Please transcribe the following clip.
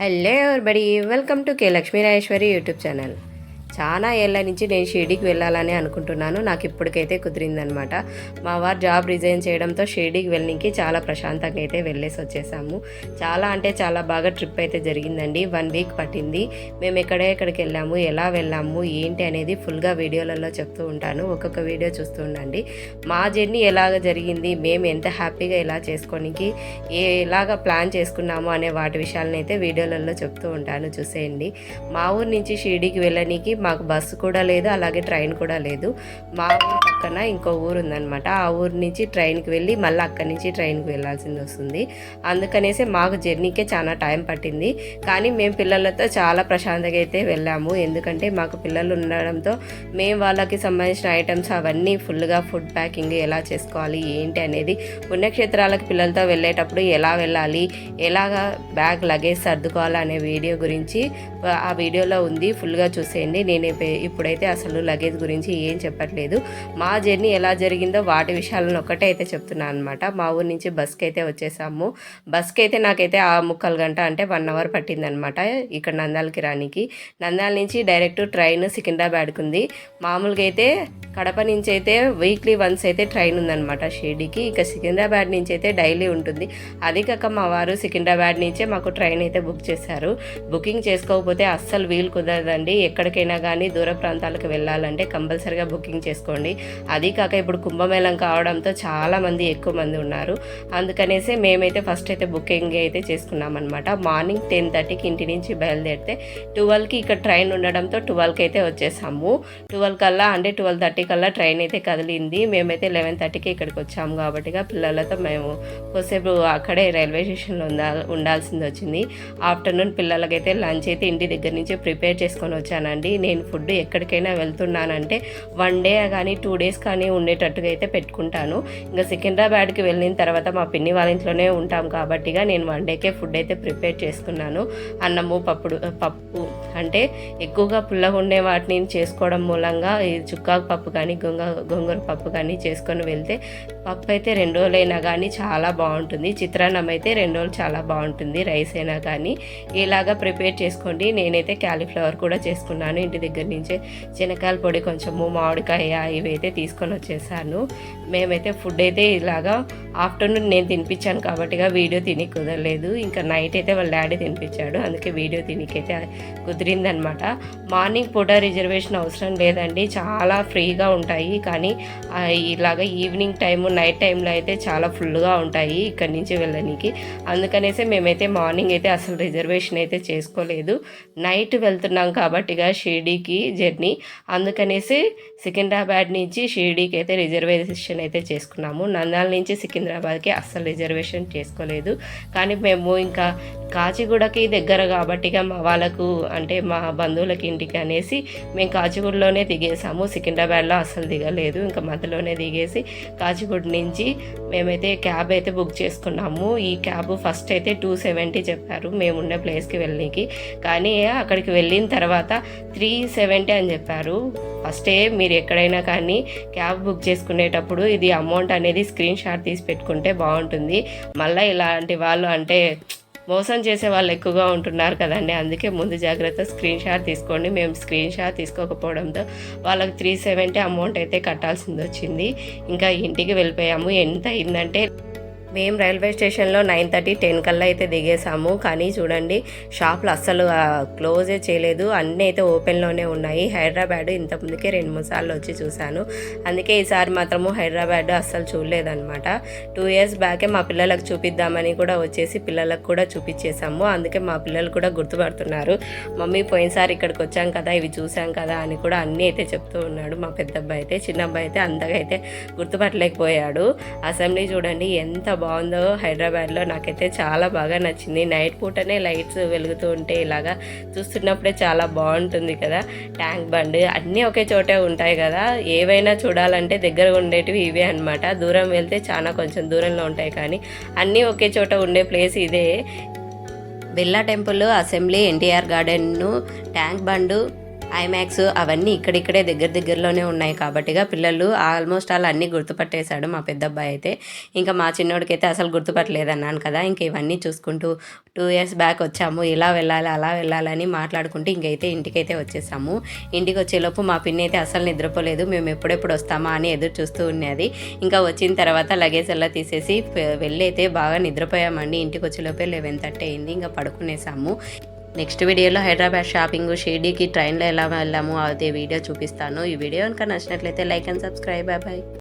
Hello everybody welcome to K Lakshmi Rajeshwari YouTube channel. చాలా ఏళ్ళ నుంచి నేను షిర్డీకి వెళ్ళాలని అనుకుంటున్నాను. నాకు ఇప్పటికైతే కుదిరిందనమాట. మా వారు జాబ్ రిజైన్ చేయడంతో షిర్డీకి వెళ్ళడానికి చాలా ప్రశాంతంగా అయితే వెళ్ళేసి వచ్చేసాము. చాలా అంటే చాలా బాగా ట్రిప్ అయితే జరిగిందండి. వన్ వీక్ పట్టింది. మేము ఎక్కడే ఎక్కడికి వెళ్ళాము ఎలా వెళ్ళాము ఏంటి అనేది ఫుల్గా వీడియోలలో చెప్తూ ఉంటాను. ఒక్కొక్క వీడియో చూస్తూ ఉండండి. మా జర్నీ ఎలాగ జరిగింది మేము ఎంత హ్యాపీగా ఎలా చేసుకోనికి ఏ ఎలాగ ప్లాన్ చేసుకున్నాము అనే వాటి విషయాలను అయితే వీడియోలలో చెప్తూ ఉంటాను. చూసేయండి. మా ఊరు నుంచి షిరిడీకి వెళ్ళడానికి మాకు బస్సు కూడా లేదు అలాగే ట్రైన్ కూడా లేదు. మా ఊరు పక్కన ఇంకో ఊరు ఉందన్నమాట. ఆ ఊరు నుంచి ట్రైన్కి వెళ్ళి మళ్ళీ అక్కడి నుంచి ట్రైన్కి వెళ్ళాల్సింది వస్తుంది. అందుకనేసి మాకు జర్నీకే చాలా టైం పట్టింది. కానీ మేము పిల్లలతో చాలా ప్రశాంతంగా అయితే వెళ్ళాము. ఎందుకంటే మాకు పిల్లలు ఉండడంతో మేము వాళ్ళకి సంబంధించిన ఐటమ్స్ అవన్నీ ఫుల్గా ఫుడ్ ప్యాకింగ్ ఎలా చేసుకోవాలి ఏంటి అనేది పుణ్యక్షేత్రాలకు పిల్లలతో వెళ్ళేటప్పుడు ఎలా వెళ్ళాలి ఎలాగా బ్యాగ్ లగేజ్ సర్దుకోవాలి అనే వీడియో గురించి ఆ వీడియోలో ఉంది. ఫుల్గా చూసేయండి. నేను నేను ఇప్పుడైతే అసలు లగేజ్ గురించి ఏం చెప్పట్లేదు. మా జర్నీ ఎలా జరిగిందో వాటి విషయాలను ఒక్కటే అయితే చెప్తున్నాను అనమాట మా ఊరి నుంచి బస్కి అయితే వచ్చేసాము. బస్కి అయితే నాకైతే ఆ ముక్కలు గంట అంటే వన్ అవర్ పట్టిందనమాట ఇక్కడ నంద్యాలకి రానికి. నంద్యాల నుంచి డైరెక్ట్ ట్రైన్ సికింద్రాబాద్కి ఉంది. మామూలుగా అయితే కడప నుంచి అయితే వీక్లీ వన్స్ అయితే ట్రైన్ ఉందన్నమాట షిర్డీకి. ఇక సికింద్రాబాద్ నుంచి అయితే డైలీ ఉంటుంది. అది కాక మా వారు సికింద్రాబాద్ నుంచే మాకు ట్రైన్ అయితే బుక్ చేశారు. బుకింగ్ చేసుకోకపోతే అస్సలు వీలు కుదరదండి. ఎక్కడికైనా కానీ దూర ప్రాంతాలకు వెళ్ళాలంటే కంపల్సరిగా బుకింగ్ చేసుకోండి. అది కాక ఇప్పుడు కుంభమేళం కావడంతో చాలామంది ఎక్కువ మంది ఉన్నారు. అందుకనేసి మేమైతే ఫస్ట్ అయితే బుకింగ్ అయితే చేసుకున్నాం అనమాట మార్నింగ్ టెన్ థర్టీకి ఇంటి నుంచి బయలుదేరితే ట్వెల్వ్కి ఇక్కడ ట్రైన్ ఉండడంతో ట్వెల్వ్కి అయితే వచ్చేసాము. ట్వెల్వ్ కల్లా అంటే ట్వెల్వ్ థర్టీ కల్లా ట్రైన్ అయితే కదిలింది. మేమైతే లెవెన్ థర్టీకి ఇక్కడికి వచ్చాము కాబట్టిగా పిల్లలతో మేము కొద్దిసేపు అక్కడే రైల్వే స్టేషన్లో ఉందా ఉండాల్సింది వచ్చింది ఆఫ్టర్నూన్ పిల్లలకైతే లంచ్ అయితే ఇంటి దగ్గర నుంచి ప్రిపేర్ చేసుకొని వచ్చానండి. నేను ఫుడ్ ఎక్కడికైనా వెళ్తున్నానంటే వన్ డే కానీ టూ డేస్ కానీ ఉండేటట్టుగా అయితే పెట్టుకుంటాను. ఇంకా సికింద్రాబాద్కి వెళ్ళిన తర్వాత మా పిన్ని వాళ్ళ ఇంట్లోనే ఉంటాం కాబట్టిగా నేను వన్ డేకే ఫుడ్ అయితే ప్రిపేర్ చేసుకున్నాను. అన్నము పప్పుడు పప్పు అంటే ఎక్కువగా పుల్లగా ఉండే వాటిని చేసుకోవడం మూలంగా ఈ చుక్కాకు పప్పు కానీ గొంగ గొంగూర పప్పు కానీ చేసుకొని వెళ్తే పప్పు అయితే రెండు రోజులైనా కానీ చాలా బాగుంటుంది. చిత్రాన్నం అయితే రెండు రోజులు చాలా బాగుంటుంది. రైస్ అయినా కానీ ఇలాగా ప్రిపేర్ చేసుకోండి. నేనైతే క్యాలీఫ్లవర్ కూడా చేసుకున్నాను. ఇంటి దగ్గర నుంచే శనకాయల పొడి కొంచెము మామిడికాయ ఇవైతే తీసుకొని వచ్చేసాను. మేమైతే ఫుడ్ అయితే ఇలాగా ఆఫ్టర్నూన్ నేను తినిపించాను కాబట్టిగా వీడియో తిని కుదరలేదు. ఇంకా నైట్ అయితే వాళ్ళ డాడీ తినిపించాడు. అందుకే వీడియో తినికైతే కుదిరిందనమాట. మార్నింగ్ పూట రిజర్వేషన్ అవసరం లేదండి. చాలా ఫ్రీగా ఉంటాయి. కానీ ఇలాగ ఈవినింగ్ టైము నైట్ టైంలో అయితే చాలా ఫుల్గా ఉంటాయి ఇక్కడి నుంచి వెళ్ళడానికి అందుకనేసి మేమైతే మార్నింగ్ అయితే అసలు రిజర్వేషన్ అయితే చేసుకోలేదు. నైట్ వెళ్తున్నాం కాబట్టిగా షిర్డీకి జర్నీ. అందుకనేసి సికింద్రాబాద్ నుంచి షిరిడీకి అయితే రిజర్వేషన్ అయితే చేసుకున్నాము. నందాల నుంచి సికింద్రాబాద్కి అస్సలు రిజర్వేషన్ చేసుకోలేదు. కానీ మేము ఇంకా కాచిగూడకి దగ్గర కాబట్టిగా మా వాళ్ళకు అంటే మా బంధువులకి ఇంటికి అనేసి మేము కాచిగూడలోనే దిగేసాము. సికింద్రాబాద్లో అసలు దిగలేదు. ఇంకా మధ్యలోనే దిగేసి కాచిగూడ నుంచి మేమైతే క్యాబ్ అయితే బుక్ చేసుకున్నాము. ఈ క్యాబ్ ఫస్ట్ అయితే టూ సెవెంటీ చెప్పారు. మేము ఉన్న ప్లేస్కి వెళ్ళడానికి కానీ అక్కడికి వెళ్ళిన తర్వాత త్రీ సెవెంటీ అని చెప్పారు. ఫస్టే మీరు ఎక్కడైనా కానీ క్యాబ్ బుక్ చేసుకునేటప్పుడు ఇది అమౌంట్ అనేది స్క్రీన్ షాట్ తీసి పెట్టుకుంటే బాగుంటుంది. మళ్ళీ ఇలాంటి వాళ్ళు అంటే మోసం చేసే వాళ్ళు ఎక్కువగా ఉంటున్నారు కదండి. అందుకే ముందు జాగ్రత్త స్క్రీన్ షాట్ తీసుకోండి. మేము స్క్రీన్ షాట్ తీసుకోకపోవడంతో వాళ్ళకి త్రీ సెవెంటీ అమౌంట్ అయితే కట్టాల్సింది వచ్చింది ఇంకా ఇంటికి వెళ్ళిపోయాము. ఎంత అయిందంటే మేము రైల్వే స్టేషన్లో నైన్ థర్టీ టెన్ కల్లా అయితే దిగేసాము కానీ చూడండి షాపులు అస్సలు క్లోజే చేయలేదు. అన్నీ అయితే ఓపెన్లోనే ఉన్నాయి. హైదరాబాద్ ఇంతకుముందుకే రెండు మూడు సార్లు వచ్చి చూశాను. అందుకే ఈసారి మాత్రము హైదరాబాద్ అస్సలు చూడలేదన్నమాట. టూ ఇయర్స్ బ్యాకే మా పిల్లలకు చూపిద్దామని కూడా వచ్చేసి పిల్లలకు కూడా చూపించేసాము అందుకే మా పిల్లలు కూడా గుర్తుపడుతున్నారు. మమ్మీ పోయినసారి ఇక్కడికి వచ్చాం కదా ఇవి చూసాం కదా అని కూడా అన్నీ అయితే చెప్తూ ఉన్నాడు మా పెద్ద అబ్బాయి అయితే. చిన్న అబ్బాయి అయితే అంతగా అయితే గుర్తుపట్టలేకపోయాడు. అసెంబ్లీ చూడండి ఎంత బాగుందో హైదరాబాద్లో నాకైతే చాలా బాగా నచ్చింది. నైట్ పూటనే లైట్స్ వెలుగుతూ ఉంటే ఇలాగా చూస్తున్నప్పుడే చాలా బాగుంటుంది కదా. ట్యాంక్ బండ్ అన్నీ ఒకే చోటే ఉంటాయి కదా. ఏవైనా చూడాలంటే దగ్గర ఉండేటివి ఇవే అన్నమాట. దూరం వెళ్తే చాలా కొంచెం దూరంలో ఉంటాయి కానీ అన్నీ ఒకే చోట ఉండే ప్లేస్ ఇదే. Birla temple assembly NTR garden tank bund IMAX అవన్నీ ఇక్కడిక్కడే దగ్గర దగ్గరలోనే ఉన్నాయి కాబట్టిగా పిల్లలు ఆల్మోస్ట్ ఆల్ అన్నీ గుర్తుపట్టేశాడు మా పెద్ద అబ్బాయి అయితే. ఇంకా మా చిన్నోడికైతే అసలు అసలు గుర్తుపట్టలేదన్నాను కదా. ఇంక ఇవన్నీ చూసుకుంటూ టూ ఇయర్స్ బ్యాక్ వచ్చాము. ఇలా వెళ్ళాలి అలా వెళ్ళాలని మాట్లాడుకుంటూ ఇంకైతే ఇంటికైతే వచ్చేసాము. ఇంటికి వచ్చేలోపు మా పిన్ని అయితే అసలు నిద్రపోలేదు. మేము ఎప్పుడెప్పుడు వస్తామా అని ఎదురు చూస్తూ ఉన్నది ఇంకా వచ్చిన తర్వాత లగేజ్ అలా తీసేసి వెళ్ళైతే వెళ్ళి అయితే బాగా నిద్రపోయామండి. ఇంటికి వచ్చేలోపే లెవెన్ థర్టీ అయింది. ఇంకా పడుకునేసాము. నెక్స్ట్ వీడియోలో హైదరాబాద్ షాపింగ్ షిర్డీకి ట్రైన్లో ఎలా వెళ్ళాము అదే వీడియో చూపిస్తాను. ఈ వీడియో కనుక నచ్చినట్లయితే లైక్ అండ్ సబ్స్క్రైబ్. బాయ్